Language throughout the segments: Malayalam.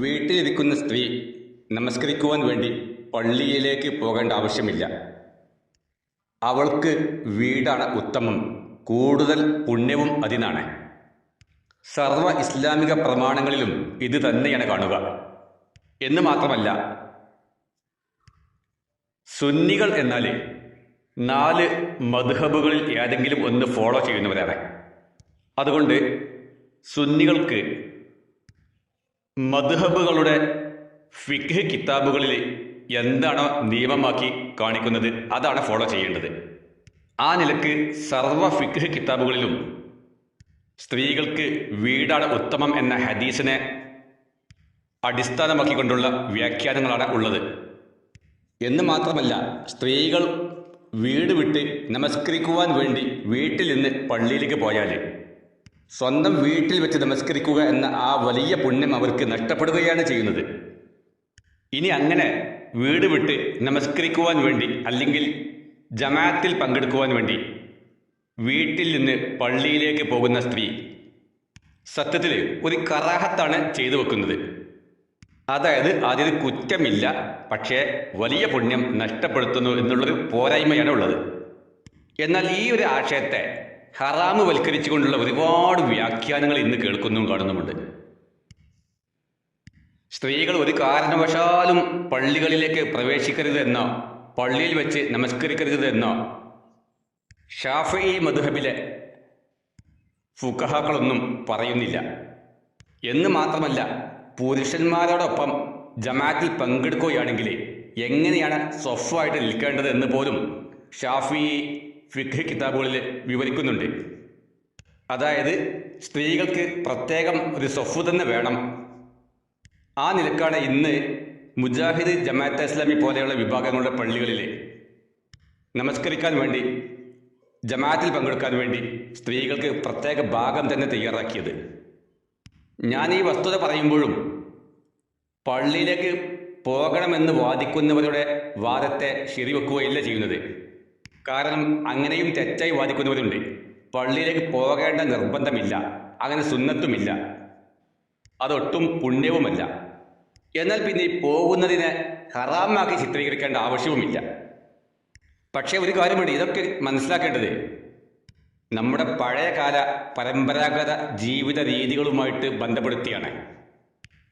വീട്ടിലിരിക്കുന്ന സ്ത്രീ നമസ്കരിക്കുവാൻ വേണ്ടി പള്ളിയിലേക്ക് പോകേണ്ട ആവശ്യമില്ല. അവൾക്ക് വീടാണ് ഉത്തമം കൂടുതൽ പുണ്യവും അതിനാണ്. സർവ ഇസ്ലാമിക പ്രമാണങ്ങളിലും ഇത് തന്നെയാണ് കാണുക. എന്ന് മാത്രമല്ല സുന്നികൾ എന്നാൽ നാല് മധുഹബുകളിൽ ഏതെങ്കിലും ഒന്ന് ഫോളോ ചെയ്യുന്നവരാണ്. അതുകൊണ്ട് സുന്നികൾക്ക് മധുഹബുകളുടെ ഫിഖ് കിതാബുകളിൽ എന്താണോ നിയമമാക്കി കാണിക്കുന്നത്? അതാണ് ഫോളോ ചെയ്യേണ്ടത്. ആ നിലയ്ക്ക് സർവ ഫിഖ് കിതാബുകളിലും സ്ത്രീകൾക്ക് വീടാണ് ഉത്തമം എന്ന ഹദീസിനെ അടിസ്ഥാനമാക്കിക്കൊണ്ടുള്ള വ്യാഖ്യാനങ്ങളാണ് ഉള്ളത്. എന്ന് മാത്രമല്ല സ്ത്രീകൾ വീട് വിട്ട് നമസ്കരിക്കുവാൻ വേണ്ടി വീട്ടിൽ നിന്ന് പള്ളിയിലേക്ക് പോയാൽ സ്വന്തം വീട്ടിൽ വെച്ച് നമസ്കരിക്കുക എന്ന ആ വലിയ പുണ്യം അവർക്ക് നഷ്ടപ്പെടുകയാണ് ചെയ്യുന്നത്. ഇനി അങ്ങനെ വീട് വിട്ട് നമസ്കരിക്കുവാൻ വേണ്ടി അല്ലെങ്കിൽ ജമാഅത്തിൽ പങ്കെടുക്കുവാൻ വേണ്ടി വീട്ടിൽ നിന്ന് പള്ളിയിലേക്ക് പോകുന്ന സ്ത്രീ സത്യത്തിൽ ഒരു കറാഹത്താണ് ചെയ്തു വെക്കുന്നത്. അതായത് അതിൽ കുറ്റമില്ല പക്ഷേ വലിയ പുണ്യം നഷ്ടപ്പെടുത്തുന്നു എന്നുള്ളൊരു പോരായ്മയാണ് ഉള്ളത്. എന്നാൽ ഈ ഒരു ആശയത്തെ ഹറാമ് വൽക്കരിച്ചുകൊണ്ടുള്ള ഒരുപാട് വ്യാഖ്യാനങ്ങൾ ഇന്ന് കേൾക്കുന്നും കാണുന്നുമുണ്ട്. സ്ത്രീകൾ ഒരു കാരണവശാലും പള്ളികളിലേക്ക് പ്രവേശിക്കരുത് എന്നോ പള്ളിയിൽ വെച്ച് നമസ്കരിക്കരുത് എന്നോ ഷാഫി മധുഹബിലെ ഫുക്കഹാക്കളൊന്നും പറയുന്നില്ല. എന്ന് മാത്രമല്ല പുരുഷന്മാരോടൊപ്പം ജമാത്തിൽ പങ്കെടുക്കുകയാണെങ്കിൽ എങ്ങനെയാണ് സ്വഫായിട്ട് നിൽക്കേണ്ടത് എന്ന് പോലും ഷാഫി ഫിഖ് കിതാബുകളിൽ വിവരിക്കുന്നുണ്ട്. അതായത് സ്ത്രീകൾക്ക് പ്രത്യേകം ഒരു സ്വഫ് തന്നെ വേണം. ആ നിലക്കാണ് ഇന്ന് മുജാഹിദ് ജമാഅത്തെ ഇസ്ലാമി പോലെയുള്ള വിഭാഗങ്ങളുടെ പള്ളികളിൽ നമസ്കരിക്കാൻ വേണ്ടി ജമാഅത്തിൽ പങ്കെടുക്കാൻ വേണ്ടി സ്ത്രീകൾക്ക് പ്രത്യേക ഭാഗം തന്നെ തയ്യാറാക്കിയത്. ഞാൻ ഈ വസ്തുത പറയുമ്പോഴും പള്ളിയിലേക്ക് പോകണമെന്ന് വാദിക്കുന്നവരുടെ വാദത്തെ ശരിവെക്കുകയില്ല ചെയ്യുന്നത്. കാരണം അങ്ങനെയും തെറ്റായി വാദിക്കുന്നവരുണ്ട്. പള്ളിയിലേക്ക് പോകേണ്ട നിർബന്ധമില്ല. അങ്ങനെ സുന്നത്തുമില്ല. അതൊട്ടും പുണ്യവുമല്ല. എന്നാൽ പിന്നെ പോകുന്നതിനെ ഹറാമാക്കി ചിത്രീകരിക്കേണ്ട ആവശ്യവുമില്ല. പക്ഷേ ഒരു കാര്യമുണ്ട് ഇതൊക്കെ മനസ്സിലാക്കേണ്ടത്. നമ്മുടെ പഴയകാല പരമ്പരാഗത ജീവിത രീതികളുമായിട്ട് ബന്ധപ്പെടുത്തിയാണ്.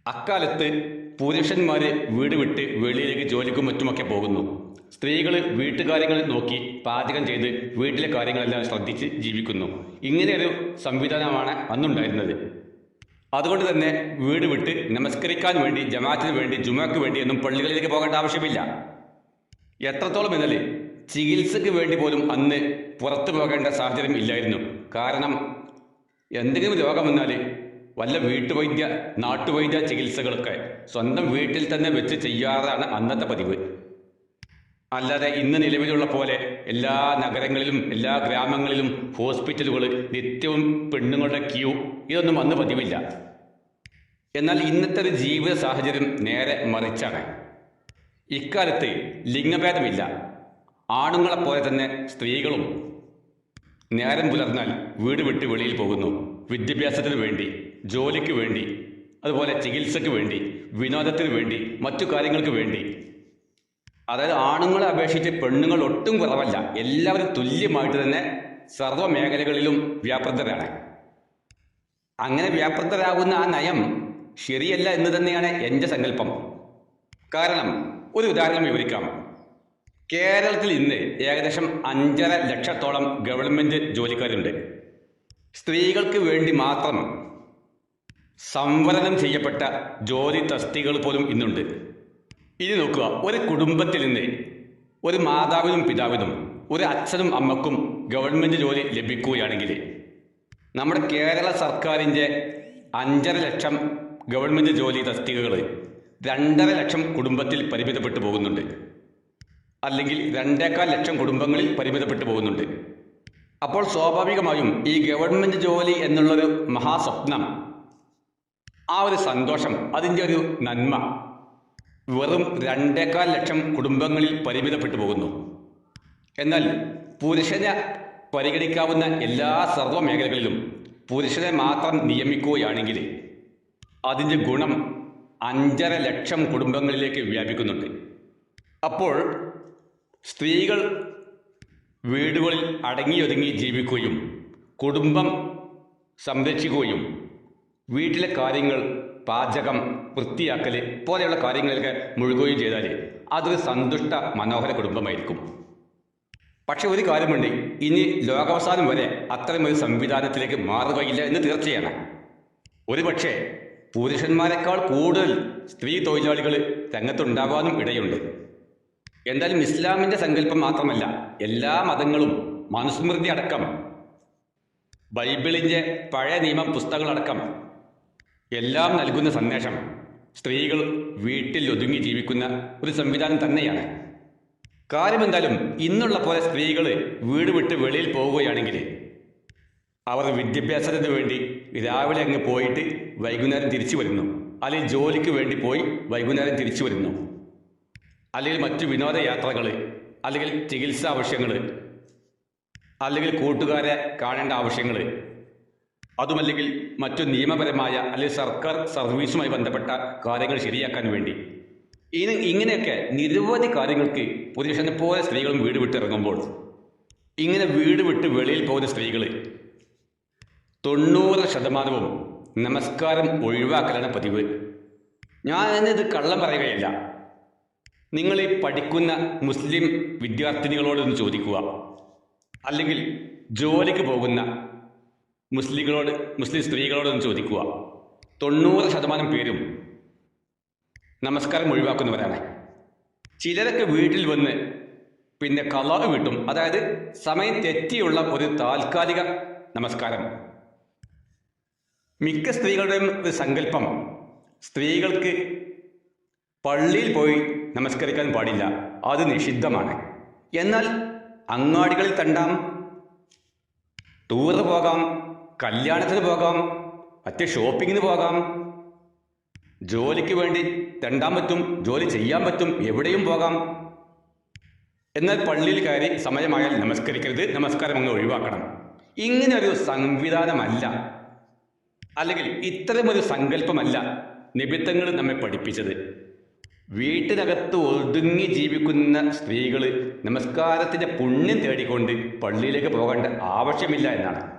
അക്കാലത്ത് പുരുഷന്മാർ വീട് വിട്ട് വെളിയിലേക്ക് ജോലിക്കും മറ്റുമൊക്കെ പോകുന്നു. സ്ത്രീകൾ വീട്ടുകാര്യങ്ങൾ നോക്കി പാചകം ചെയ്ത് വീട്ടിലെ കാര്യങ്ങളെല്ലാം ശ്രദ്ധിച്ച് ജീവിക്കുന്നു. ഇങ്ങനെയൊരു സംവിധാനമാണ് അന്നുണ്ടായിരുന്നത്. അതുകൊണ്ട് തന്നെ വീട് വിട്ട് നമസ്കരിക്കാൻ വേണ്ടി ജമാഅത്തിന് വേണ്ടി ജുമാക്ക് വേണ്ടി ഒന്നും പള്ളികളിലേക്ക് പോകേണ്ട ആവശ്യമില്ല. എത്രത്തോളം എന്നാൽ ചികിത്സയ്ക്ക് വേണ്ടി പോലും അന്ന് പുറത്തു പോകേണ്ട സാഹചര്യം ഇല്ലായിരുന്നു. കാരണം എന്തെങ്കിലും രോഗം വന്നാൽ വല്ല വീട്ടുവൈദ്യ നാട്ടുവൈദ്യ ചികിത്സകളൊക്കെ സ്വന്തം വീട്ടിൽ തന്നെ വെച്ച് ചെയ്യാറാണ് അന്നത്തെ പതിവ്. അല്ലാതെ ഇന്ന് നിലവിലുള്ള പോലെ എല്ലാ നഗരങ്ങളിലും എല്ലാ ഗ്രാമങ്ങളിലും ഹോസ്പിറ്റലുകൾ നിത്യവും പെണ്ണുങ്ങളുടെ ക്യൂ ഇതൊന്നും വന്ന് പതിവില്ല. എന്നാൽ ഇന്നത്തെ ഒരു ജീവിത സാഹചര്യം നേരെ മറിച്ചാണ്. ഇക്കാലത്ത് ലിംഗഭേദമില്ല. ആണുങ്ങളെപ്പോലെ തന്നെ സ്ത്രീകളും നേരം പുലർന്നാൽ വീട് വിട്ട് വെളിയിൽ പോകുന്നു. വിദ്യാഭ്യാസത്തിന് വേണ്ടി ജോലിക്ക് വേണ്ടി അതുപോലെ ചികിത്സയ്ക്ക് വേണ്ടി വിനോദത്തിന് വേണ്ടി മറ്റു കാര്യങ്ങൾക്ക് വേണ്ടി അതായത് ആണുങ്ങളെ അപേക്ഷിച്ച് പെണ്ണുങ്ങൾ ഒട്ടും കുറവല്ല. എല്ലാവരും തുല്യമായിട്ട് തന്നെ സർവ മേഖലകളിലും വ്യാപൃതരാണ്. അങ്ങനെ വ്യാപൃതരാകുന്ന ആ നയം ശരിയല്ല എന്ന് തന്നെയാണ് എന്റെ സങ്കല്പം. കാരണം ഒരു ഉദാഹരണം വിവരിക്കാം. കേരളത്തിൽ ഇന്ന് ഏകദേശം അഞ്ചര ലക്ഷത്തോളം ഗവൺമെന്റ് ജോലിക്കാരുണ്ട്. സ്ത്രീകൾക്ക് വേണ്ടി മാത്രം സംവരണം ചെയ്യപ്പെട്ട ജോലി തസ്തികൾ പോലും ഇന്നുണ്ട്. ഇനി നോക്കുക. ഒരു കുടുംബത്തിൽ നിന്ന് ഒരു മാതാവിനും പിതാവിനും ഒരു അച്ഛനും അമ്മക്കും ഗവൺമെന്റ് ജോലി ലഭിക്കുകയാണെങ്കിൽ നമ്മുടെ കേരള സർക്കാരിന്റെ അഞ്ചര ലക്ഷം ഗവൺമെന്റ് ജോലി തസ്തികകൾ രണ്ടര ലക്ഷം കുടുംബത്തിൽ പരിമിതപ്പെട്ടു പോകുന്നുണ്ട്. അല്ലെങ്കിൽ രണ്ടേക്കാൽ ലക്ഷം കുടുംബങ്ങളിൽ പരിമിതപ്പെട്ടു പോകുന്നുണ്ട്. അപ്പോൾ സ്വാഭാവികമായും ഈ ഗവൺമെന്റ് ജോലി എന്നുള്ളൊരു മഹാസ്വപ്നം ആ ഒരു സന്തോഷം അതിന്റെ ഒരു നന്മ വെറും രണ്ടേക്കാൽ ലക്ഷം കുടുംബങ്ങളിൽ പരിമിതപ്പെട്ടു പോകുന്നു. എന്നാൽ പുരുഷനെ പരിഗണിക്കാവുന്ന എല്ലാ സർവ മേഖലകളിലും പുരുഷനെ മാത്രം നിയമിക്കുകയാണെങ്കിൽ അതിന്റെ ഗുണം അഞ്ചര ലക്ഷം കുടുംബങ്ങളിലേക്ക് വ്യാപിക്കുന്നുണ്ട്. അപ്പോൾ സ്ത്രീകൾ വീടുകളിൽ അടങ്ങിയൊതുങ്ങി ജീവിക്കുകയും കുടുംബം സംരക്ഷിക്കുകയും വീട്ടിലെ കാര്യങ്ങൾ പാചകം വൃത്തിയാക്കൽ പോലെയുള്ള കാര്യങ്ങളിലൊക്കെ മുഴുകുകയും ചെയ്താൽ അതൊരു സന്തുഷ്ട മനോഹര കുടുംബമായിരിക്കും. പക്ഷെ ഒരു കാര്യമുണ്ട് ഇനി ലോകാവസാനം വരെ അത്തരമൊരു സംവിധാനത്തിലേക്ക് മാറുകയില്ല എന്ന് തീർച്ചയാണ്. ഒരു പക്ഷേ പുരുഷന്മാരെക്കാൾ കൂടുതൽ സ്ത്രീ തൊഴിലാളികൾ രംഗത്തുണ്ടാകാനും ഇടയുണ്ട്. എന്തായാലും ഇസ്ലാമിന്റെ സങ്കല്പം മാത്രമല്ല എല്ലാ മതങ്ങളും മനുസ്മൃതി അടക്കം ബൈബിളിന്റെ പഴയ നിയമ പുസ്തകങ്ങളടക്കം എല്ലാം നൽകുന്ന സന്ദേശം. സ്ത്രീകൾ വീട്ടിൽ ഒതുങ്ങി ജീവിക്കുന്ന ഒരു സംവിധാനം തന്നെയാണ്. കാര്യമെന്തായാലും ഇന്നുള്ള പോലെ സ്ത്രീകൾ വീട് വിട്ട് വെളിയിൽ പോവുകയാണെങ്കിൽ അവർ വിദ്യാഭ്യാസത്തിന് വേണ്ടി രാവിലെ അങ്ങ് പോയിട്ട് വൈകുന്നേരം തിരിച്ചു വരുന്നു. അല്ലെങ്കിൽ ജോലിക്ക് വേണ്ടി പോയി വൈകുന്നേരം തിരിച്ചു വരുന്നു. അല്ലെങ്കിൽ മറ്റു വിനോദയാത്രകൾ അല്ലെങ്കിൽ ചികിത്സാ ആവശ്യങ്ങൾ അല്ലെങ്കിൽ കൂട്ടുകാരെ കാണേണ്ട ആവശ്യങ്ങൾ അതുമല്ലെങ്കിൽ മറ്റു നിയമപരമായ അല്ലെങ്കിൽ സർക്കാർ സർവീസുമായി ബന്ധപ്പെട്ട കാര്യങ്ങൾ ശരിയാക്കാൻ വേണ്ടി. ഇനി ഇങ്ങനെയൊക്കെ നിരവധി കാര്യങ്ങൾക്ക് പുരുഷനെ പോലെ സ്ത്രീകളും വീട് വിട്ടിറങ്ങുമ്പോൾ ഇങ്ങനെ വീട് വിട്ട് വെളിയിൽ പോകുന്ന സ്ത്രീകൾ തൊണ്ണൂറ് ശതമാനവും നമസ്കാരം ഒഴിവാക്കലാണ് പതിവ്. ഞാൻ ഇത് കള്ളം പറയുകയില്ല. നിങ്ങൾ ഈ പഠിക്കുന്ന മുസ്ലിം വിദ്യാർത്ഥിനികളോടൊന്ന് ചോദിക്കുക. അല്ലെങ്കിൽ ജോലിക്ക് പോകുന്ന മുസ്ലിങ്ങളോട് മുസ്ലിം സ്ത്രീകളോടൊന്ന് ചോദിക്കുക. തൊണ്ണൂറ് ശതമാനം പേരും നമസ്കാരം ഒഴിവാക്കുന്നവരാണ്. ചിലരൊക്കെ വീട്ടിൽ വന്ന് പിന്നെ കലാവ് വീട്ടും. അതായത് സമയം തെറ്റിയുള്ള ഒരു താൽക്കാലിക നമസ്കാരം. മിക്ക സ്ത്രീകളുടെയും ഒരു സങ്കല്പം സ്ത്രീകൾക്ക് പള്ളിയിൽ പോയി നമസ്കരിക്കാൻ പാടില്ല. അത് നിഷിദ്ധമാണ്. എന്നാൽ അങ്ങാടികളിൽ തണ്ടാം ടൂറ് പോകാം കല്യാണത്തിന് പോകാം മറ്റ് ഷോപ്പിങ്ങിന് പോകാം. ജോലിക്ക് വേണ്ടി തെണ്ടാൻ പറ്റും ജോലി ചെയ്യാൻ പറ്റും എവിടെയും പോകാം. എന്നാൽ പള്ളിയിൽ കയറി സമയമായാൽ നമസ്കരിക്കരുത് നമസ്കാരം അങ്ങ് ഒഴിവാക്കണം. ഇങ്ങനൊരു സംവിധാനമല്ല. അല്ലെങ്കിൽ ഇത്തരമൊരു സങ്കല്പമല്ല നിബിത്തങ്ങൾ നമ്മെ പഠിപ്പിച്ചത്. വീട്ടിനകത്ത് ഒതുങ്ങി ജീവിക്കുന്ന സ്ത്രീകൾ നമസ്കാരത്തിന്റെ പുണ്യം തേടിക്കൊണ്ട് പള്ളിയിലേക്ക് പോകേണ്ട ആവശ്യമില്ല എന്നാണ്.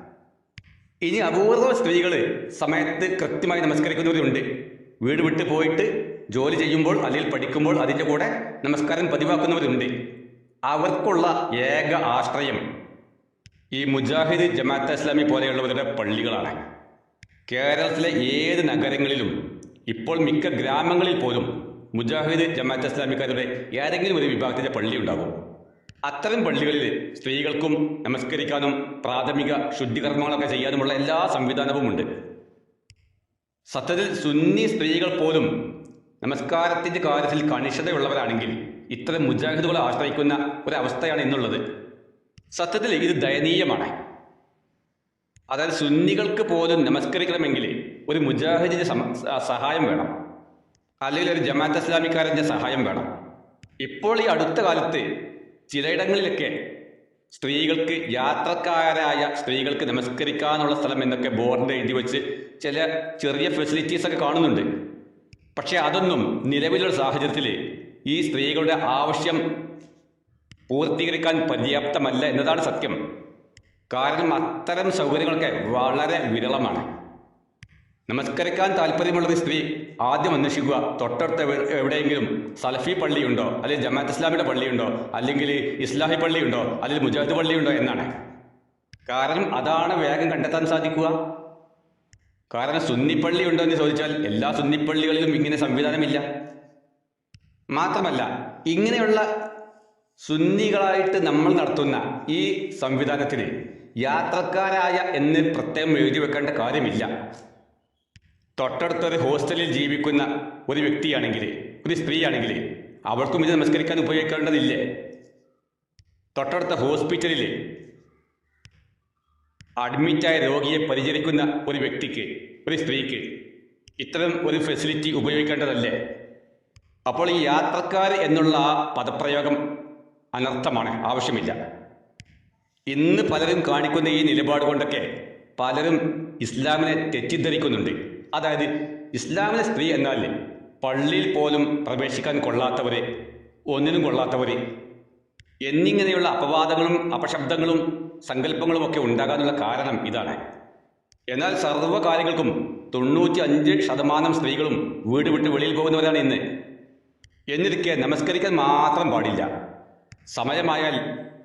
ഇനി അപൂർവ സ്ത്രീകൾ സമയത്ത് കൃത്യമായി നമസ്കരിക്കുന്നവരുണ്ട്. വീട് വിട്ട് പോയിട്ട് ജോലി ചെയ്യുമ്പോൾ അല്ലെങ്കിൽ പഠിക്കുമ്പോൾ അതിന്റെ കൂടെ നമസ്കാരം പതിവാക്കുന്നവരുണ്ട്. അവർക്കുള്ള ഏക ആശ്രയം ഈ മുജാഹിദ് ജമാഅത്ത് ഇസ്ലാമി പോലെയുള്ളവരുടെ പള്ളികളാണ്. കേരളത്തിലെ ഏത് നഗരങ്ങളിലും ഇപ്പോൾ മിക്ക ഗ്രാമങ്ങളിൽ പോലും മുജാഹിദ് ജമാഅത്ത് ഇസ്ലാമിക്കാരുടെ ഏതെങ്കിലും ഒരു വിഭാഗത്തിന്റെ പള്ളി ഉണ്ടാകും. അത്തരം പള്ളികളിൽ സ്ത്രീകൾക്കും നമസ്കരിക്കാനും പ്രാഥമിക ശുദ്ധികർമ്മങ്ങളൊക്കെ ചെയ്യാനുമുള്ള എല്ലാ സംവിധാനവും ഉണ്ട്. സത്യത്തിൽ സുന്നി സ്ത്രീകൾ പോലും നമസ്കാരത്തിന്റെ കാര്യത്തിൽ കണിശതയുള്ളവരാണെങ്കിൽ ഇത്തരം മുജാഹിദുകളെ ആശ്രയിക്കുന്ന ഒരവസ്ഥയാണ് ഇന്നുള്ളത്. സത്യത്തിൽ ഇത് ദയനീയമാണ്. അതായത് സുന്നികൾക്ക് പോലും നമസ്കരിക്കണമെങ്കിൽ ഒരു മുജാഹിദിന്റെ സഹായം വേണം. അല്ലെങ്കിൽ ഒരു ജമാഅത്ത് ഇസ്ലാമിക്കാരന്റെ സഹായം വേണം. ഇപ്പോൾ ഈ അടുത്ത കാലത്ത് ചിലയിടങ്ങളിലൊക്കെ സ്ത്രീകൾക്ക് യാത്രക്കാരായ സ്ത്രീകൾക്ക് നമസ്കരിക്കാനുള്ള സ്ഥലം എന്നൊക്കെ ബോർഡ് എഴുതി വെച്ച് ചില ചെറിയ ഫെസിലിറ്റീസ് ഒക്കെ കാണുന്നുണ്ട്. പക്ഷേ അതൊന്നും നിലവിലുള്ള സാഹചര്യത്തിൽ ഈ സ്ത്രീകളുടെ ആവശ്യം പൂർത്തീകരിക്കാൻ പര്യാപ്തമല്ല എന്നതാണ് സത്യം. കാരണം അത്തരം സൗകര്യങ്ങളൊക്കെ വളരെ വിരളമാണ്. നമസ്കരിക്കാൻ താല്പര്യമുള്ളൊരു സ്ത്രീ. ആദ്യം അന്വേഷിക്കുക. തൊട്ടടുത്ത് എവിടെയെങ്കിലും സലഫി പള്ളിയുണ്ടോ? അല്ലെങ്കിൽ ജമാഅത്ത് ഇസ്ലാമിയുടെ പള്ളിയുണ്ടോ? അല്ലെങ്കിൽ ഇസ്ലാഹി പള്ളിയുണ്ടോ? അല്ലെങ്കിൽ മുജാഹിദ് പള്ളിയുണ്ടോ എന്നാണ്. കാരണം അതാണ് വേഗം കണ്ടെത്താൻ സാധിക്കുക. കാരണം സുന്നിപ്പള്ളി ഉണ്ടോ എന്ന് ചോദിച്ചാൽ എല്ലാ സുന്നിപ്പള്ളികളിലും ഇങ്ങനെ സംവിധാനമില്ല. മാത്രമല്ല ഇങ്ങനെയുള്ള സുന്നികളായിട്ട് നമ്മൾ നടത്തുന്ന ഈ സംവിധാനത്തിന് യാത്രക്കാരായ എന്ന് പ്രത്യേകം എഴുതി വെക്കേണ്ട കാര്യമില്ല. തൊട്ടടുത്തൊരു ഹോസ്റ്റലിൽ ജീവിക്കുന്ന ഒരു വ്യക്തിയാണെങ്കിൽ ഒരു സ്ത്രീയാണെങ്കിൽ അവൾക്കും ഇത് നമസ്കരിക്കാൻ ഉപയോഗിക്കേണ്ടതില്ലേ? തൊട്ടടുത്ത ഹോസ്പിറ്റലിൽ അഡ്മിറ്റായ രോഗിയെ പരിചരിക്കുന്ന ഒരു വ്യക്തിക്ക് ഒരു സ്ത്രീക്ക് ഇത്തരം ഒരു ഫെസിലിറ്റി ഉപയോഗിക്കേണ്ടതല്ലേ? അപ്പോൾ ഈ യാത്രക്കാർ എന്നുള്ള ആ പദപ്രയോഗം അനർത്ഥമാണ് ആവശ്യമില്ല. ഇന്ന് പലരും കാണിക്കുന്ന ഈ നിലപാട് കൊണ്ടൊക്കെ പലരും ഇസ്ലാമിനെ തെറ്റിദ്ധരിക്കുന്നുണ്ട്. അതായത് ഇസ്ലാമിലെ സ്ത്രീ എന്നാൽ പള്ളിയിൽ പോലും പ്രവേശിക്കാൻ കൊള്ളാത്തവരെ ഒന്നിനും കൊള്ളാത്തവരെ എന്നിങ്ങനെയുള്ള അപവാദങ്ങളും അപശബ്ദങ്ങളും സങ്കല്പങ്ങളും ഒക്കെ ഉണ്ടാകാനുള്ള കാരണം ഇതാണ്. എന്നാൽ സർവകാര്യങ്ങൾക്കും തൊണ്ണൂറ്റി അഞ്ച് ശതമാനം സ്ത്രീകളും വീട് വിട്ട് വെളിയിൽ പോകുന്നവരാണ് ഇന്ന്. എന്നിരിക്കെ നമസ്കരിക്കാൻ മാത്രം പാടില്ല. സമയമായാൽ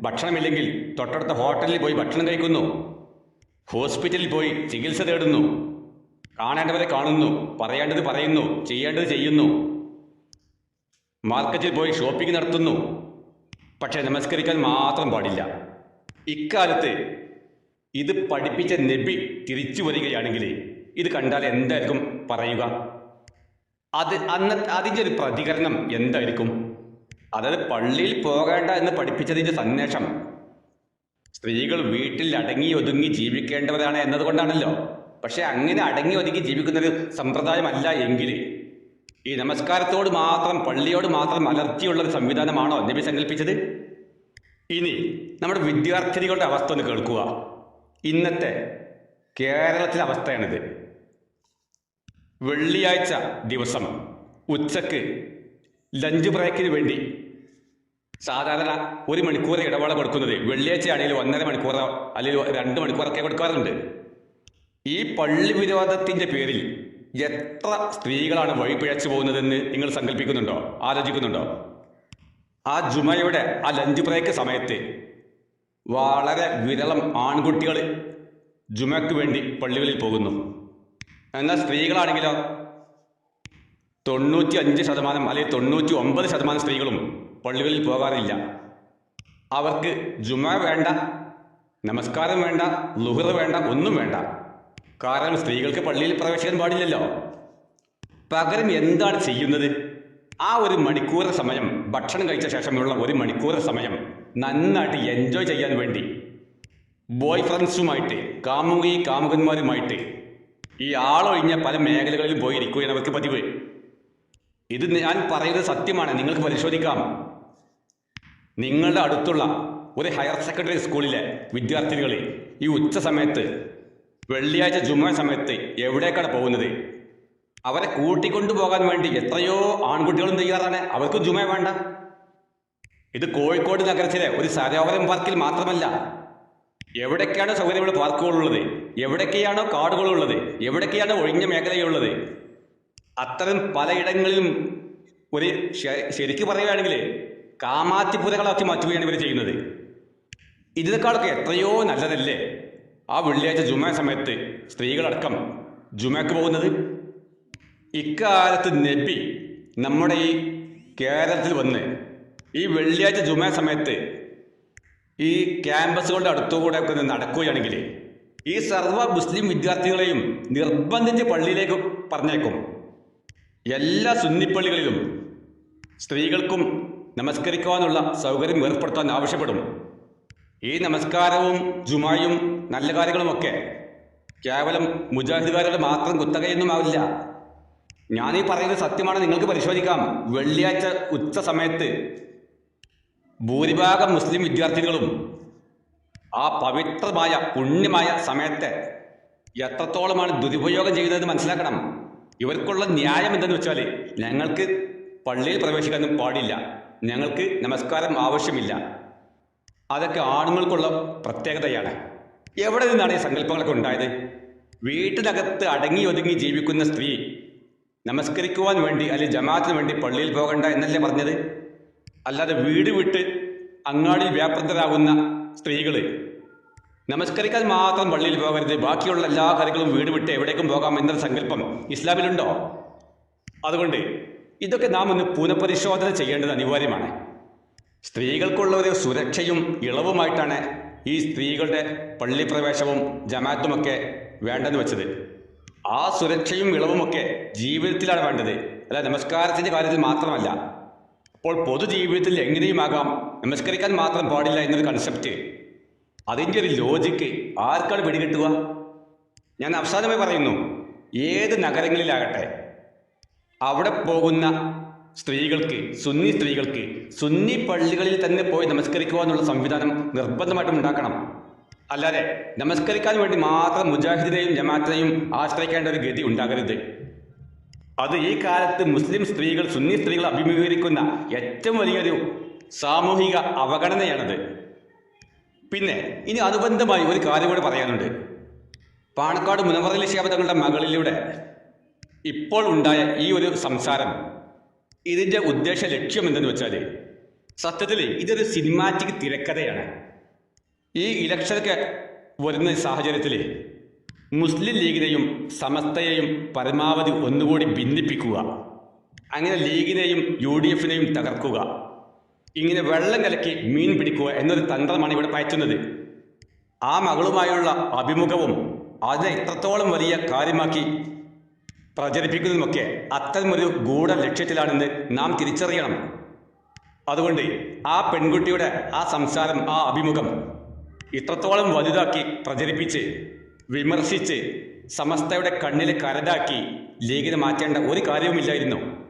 ഭക്ഷണമില്ലെങ്കിൽ തൊട്ടടുത്ത ഹോട്ടലിൽ പോയി ഭക്ഷണം കഴിക്കുന്നു. ഹോസ്പിറ്റലിൽ പോയി ചികിത്സ തേടുന്നു. കാണേണ്ടവരെ കാണുന്നു പറയേണ്ടത് പറയുന്നു ചെയ്യേണ്ടത് ചെയ്യുന്നു. മാർക്കറ്റിൽ പോയി ഷോപ്പിംഗ് നടത്തുന്നു. പക്ഷേ നമസ്കരിക്കാൻ മാത്രം പാടില്ല. ഇക്കാലത്ത് ഇത് പഠിപ്പിച്ച നബി തിരിച്ചു വരികയാണെങ്കിൽ ഇത് കണ്ടാൽ എന്തായിരിക്കും പറയുക? അത് അന്ന് അതിന്റെ ഒരു പ്രതികരണം എന്തായിരിക്കും? അതായത് പള്ളിയിൽ പോകേണ്ട എന്ന് പഠിപ്പിച്ചതിന്റെ സന്ദേശം. സ്ത്രീകൾ വീട്ടിൽ അടങ്ങി ഒതുങ്ങി ജീവിക്കേണ്ടവരാണ് എന്നതുകൊണ്ടാണല്ലോ. പക്ഷെ അങ്ങനെ അടങ്ങി ഒതുങ്ങി ജീവിക്കുന്നൊരു സമ്പ്രദായമല്ല എങ്കിൽ ഈ നമസ്കാരത്തോട് മാത്രം പള്ളിയോട് മാത്രം അലർജിയുള്ള ഒരു സംവിധാനമാണോ നബി സങ്കല്പിച്ചത് ഇനി നമ്മുടെ വിദ്യാർത്ഥിനികളുടെ അവസ്ഥ ഒന്ന് കേൾക്കുക. ഇന്നത്തെ കേരളത്തിലെ അവസ്ഥയാണിത്. വെള്ളിയാഴ്ച ദിവസം ഉച്ചയ്ക്ക് ലഞ്ച് ബ്രേക്കിന് വേണ്ടി സാധാരണ ഒരു മണിക്കൂർ ഇടവേള കൊടുക്കുന്നത് വെള്ളിയാഴ്ച ആണെങ്കിൽ ഒന്നര മണിക്കൂറോ അല്ലെങ്കിൽ രണ്ട് മണിക്കൂറൊക്കെ കൊടുക്കാറുണ്ട്. ഈ പള്ളി വിരോധത്തിന്റെ പേരിൽ എത്ര സ്ത്രീകളാണ് വഴിപിഴച്ചു പോകുന്നതെന്ന് നിങ്ങൾ സങ്കല്പിക്കുന്നുണ്ടോ? ആലോചിക്കുന്നുണ്ടോ? ആ ജുമയുടെ ആ ലഞ്ച് ബ്രേക്ക് സമയത്ത് വളരെ വിരളം ആൺകുട്ടികൾ ജുമയ്ക്ക് വേണ്ടി പള്ളികളിൽ പോകുന്നു. എന്നാൽ സ്ത്രീകളാണെങ്കിലോ? തൊണ്ണൂറ്റി അഞ്ച് ശതമാനം അല്ലെങ്കിൽ തൊണ്ണൂറ്റി ഒമ്പത് ശതമാനം സ്ത്രീകളും പള്ളികളിൽ പോകാറില്ല. അവർക്ക് ജുമ വേണ്ട നമസ്കാരം വേണ്ട ലുഹർ വേണ്ട ഒന്നും വേണ്ട. കാരണം സ്ത്രീകൾക്ക് പള്ളിയിൽ പ്രവേശിക്കാൻ പാടില്ലല്ലോ. പകരം എന്താണ് ചെയ്യുന്നത്? ആ ഒരു മണിക്കൂർ സമയം ഭക്ഷണം കഴിച്ച ശേഷമുള്ള ഒരു മണിക്കൂർ സമയം നന്നായിട്ട് എൻജോയ് ചെയ്യാൻ വേണ്ടി ബോയ് ഫ്രണ്ട്സുമായിട്ട് കാമുകി കാമുകന്മാരുമായിട്ട് ഈ ആളൊഴിഞ്ഞ പല മേഖലകളിലും പോയി ഇരിക്കുകയാണ് അവർക്ക് പതിവ്. ഇത് ഞാൻ പറയുന്നത് സത്യമാണ്. നിങ്ങൾക്ക് പരിശോധിക്കാം. നിങ്ങളുടെ അടുത്തുള്ള ഒരു ഹയർ സെക്കൻഡറി സ്കൂളിലെ വിദ്യാർത്ഥികൾ ഈ ഉച്ച സമയത്ത് വെള്ളിയാഴ്ച ജുമ സമയത്ത് എവിടേക്കാണ് പോകുന്നത്? അവരെ കൂട്ടിക്കൊണ്ടുപോകാൻ വേണ്ടി എത്രയോ ആൺകുട്ടികളും തയ്യാറാണ്. അവർക്ക് ജുമ വേണ്ട. ഇത് കോഴിക്കോട് നഗരത്തിലെ ഒരു സരോവരം പാർക്കിൽ മാത്രമല്ല. എവിടേക്കാണ് സൗകര്യമുള്ള പാർക്കുകളുള്ളത്? എവിടേക്കെയാണോ കാടുകളുള്ളത്? എവിടേക്കെയാണ് ഒഴിഞ്ഞ മേഖലയുള്ളത്? അത്തരം പലയിടങ്ങളിലും ഒരു ശരിക്ക് പറയുകയാണെങ്കിൽ കാമാത്തിപ്പുരകളാക്കി മാറ്റുകയാണ് ഇവർ ചെയ്യുന്നത്. ഇതിനേക്കാളൊക്കെ എത്രയോ നല്ലതല്ലേ? ആ വെള്ളിയാഴ്ച ജുമാ സമയത്ത് സ്ത്രീകളടക്കം ജുമാക്ക് പോകുന്നത്? ഇക്കാലത്ത് നബി നമ്മുടെ ഈ കേരളത്തിൽ വന്ന് ഈ വെള്ളിയാഴ്ച ജുമാ സമയത്ത് ഈ ക്യാമ്പസുകളുടെ അടുത്തുകൂടെ ഒക്കെ നടക്കുകയാണെങ്കിൽ ഈ സർവ മുസ്ലിം വിദ്യാർത്ഥികളെയും നിർബന്ധിച്ച് പള്ളിയിലേക്ക് പറഞ്ഞേക്കും. എല്ലാ സുന്നിപ്പള്ളികളിലും സ്ത്രീകൾക്കും നമസ്കരിക്കുവാനുള്ള സൗകര്യം ഏർപ്പെടുത്താൻ ആവശ്യപ്പെടും. ഈ നമസ്കാരവും ജുമായും നല്ല കാര്യങ്ങളുമൊക്കെ. കേവലം മുജാഹിദുകാരുടെ മാത്രം കുത്തകയൊന്നും ആവില്ല. ഞാനീ പറയുന്നത് സത്യമാണ് നിങ്ങൾക്ക് പരിശോധിക്കാം. വെള്ളിയാഴ്ച ഉച്ച സമയത്ത് ഭൂരിഭാഗം മുസ്ലിം വിദ്യാർത്ഥികളും ആ പവിത്രമായ പുണ്യമായ സമയത്തെ എത്രത്തോളമാണ് ദുരുപയോഗം ചെയ്യുന്നതെന്ന് മനസ്സിലാക്കണം. ഇവർക്കുള്ള ന്യായം എന്തെന്ന് വെച്ചാൽ ഞങ്ങൾക്ക് പള്ളിയിൽ പ്രവേശിക്കാനും പാടില്ല. ഞങ്ങൾക്ക് നമസ്കാരം ആവശ്യമില്ല. അതൊക്കെ ആണുങ്ങൾക്കുള്ള പ്രത്യേകതയാണ്. എവിടെ നിന്നാണ് ഈ സങ്കല്പങ്ങളൊക്കെ ഉണ്ടായത്? വീട്ടിനകത്ത് അടങ്ങി ഒതുങ്ങി ജീവിക്കുന്ന സ്ത്രീ നമസ്കരിക്കുവാൻ വേണ്ടി അല്ലെങ്കിൽ ജമാഅത്തിന് വേണ്ടി പള്ളിയിൽ പോകണ്ട എന്നല്ലേ പറഞ്ഞത്? അല്ലാതെ വീട് വിട്ട് അങ്ങാടി വ്യാപൃതരാകുന്ന സ്ത്രീകൾ നമസ്കരിക്കാൻ മാത്രം പള്ളിയിൽ പോകരുത്. ബാക്കിയുള്ള എല്ലാ കാര്യങ്ങളും വീട് വിട്ട് എവിടേക്കും പോകാം എന്നൊരു സങ്കല്പം ഇസ്ലാമിലുണ്ടോ? അതുകൊണ്ട് ഇതൊക്കെ നാം ഒന്ന് പുനഃപരിശോധന ചെയ്യേണ്ടത് അനിവാര്യമാണ്. സ്ത്രീകൾക്കുള്ള ഒരു സുരക്ഷയും ഇളവുമായിട്ടാണ് ഈ സ്ത്രീകളുടെ പള്ളി പ്രവേശവും ജമാഅത്തുമൊക്കെ വേണ്ടെന്ന് വെച്ചത്. ആ സുരക്ഷയും ഇളവുമൊക്കെ ജീവിതത്തിലാണ് വേണ്ടത്. അല്ല നമസ്കാരത്തിന്റെ കാര്യത്തിൽ മാത്രമല്ല അപ്പോൾ പൊതുജീവിതത്തിൽ എങ്ങനെയുമാകാം? നമസ്കരിക്കാൻ മാത്രം പാടില്ല എന്നൊരു കൺസെപ്റ്റ് അതിന്റെ ഒരു ലോജിക്ക് ആർക്കാണ് പിടികിട്ടുക? ഞാൻ അവസാനമായി പറയുന്നു ഏത് നഗരങ്ങളിലാകട്ടെ അവിടെ പോകുന്ന സ്ത്രീകൾക്ക് സുന്നി സ്ത്രീകൾക്ക് സുന്നി പള്ളികളിൽ തന്നെ പോയി നമസ്കരിക്കുക എന്നുള്ള സംവിധാനം നിർബന്ധമായിട്ടും ഉണ്ടാക്കണം. അല്ലാതെ നമസ്കരിക്കാൻ വേണ്ടി മാത്രം മുജാഹിദിനെയും ജമാഅത്തിനെയും ആശ്രയിക്കേണ്ട ഒരു ഗതി ഉണ്ടാകരുത്. അത് ഈ കാലത്ത് മുസ്ലിം സ്ത്രീകൾ സുന്നി സ്ത്രീകൾ അഭിമുഖീകരിക്കുന്ന ഏറ്റവും വലിയൊരു സാമൂഹിക അവഗണനയാണത്. പിന്നെ ഇനി അനുബന്ധമായി ഒരു കാര്യം കൂടി പറയാനുണ്ട്. പാണക്കാട് മുനവറലി ശാബദങ്ങളുടെ മകളിലൂടെ ഇപ്പോൾ ഉണ്ടായ ഈ ഒരു സംസാരം. ഇതിന്റെ ഉദ്ദേശ ലക്ഷ്യം എന്തെന്ന് വെച്ചാൽ സത്യത്തിൽ ഇതൊരു സിനിമാറ്റിക് തിരക്കഥയാണ്. ഈ ഇലക്ഷനൊക്കെ വരുന്ന സാഹചര്യത്തിൽ മുസ്ലിം ലീഗിനെയും സമസ്തയെയും പരമാവധി ഒന്നുകൂടി ഭിന്നിപ്പിക്കുക. അങ്ങനെ ലീഗിനെയും യു ഡി എഫിനെയും തകർക്കുക. ഇങ്ങനെ വെള്ളം കലക്കി മീൻ പിടിക്കുക എന്നൊരു തന്ത്രമാണ് ഇവിടെ പയറ്റുന്നത്. ആ മകളുമായുള്ള അഭിമുഖവും അതിനെ ഇത്രത്തോളം വലിയ കാര്യമാക്കി പ്രചരിപ്പിക്കുന്നതുമൊക്കെ അത്തരമൊരു ഗൂഢ ലക്ഷ്യത്തിലാണെന്ന് നാം തിരിച്ചറിയണം. അതുകൊണ്ട് ആ പെൺകുട്ടിയുടെ ആ സംസാരം ആ അഭിമുഖം ഇത്രത്തോളം വലുതാക്കി പ്രചരിപ്പിച്ച് വിമർശിച്ച് സമസ്തയുടെ കണ്ണിൽ കരടാക്കി ലീഗിന് മാറ്റേണ്ട ഒരു കാര്യവുമില്ലായിരുന്നു.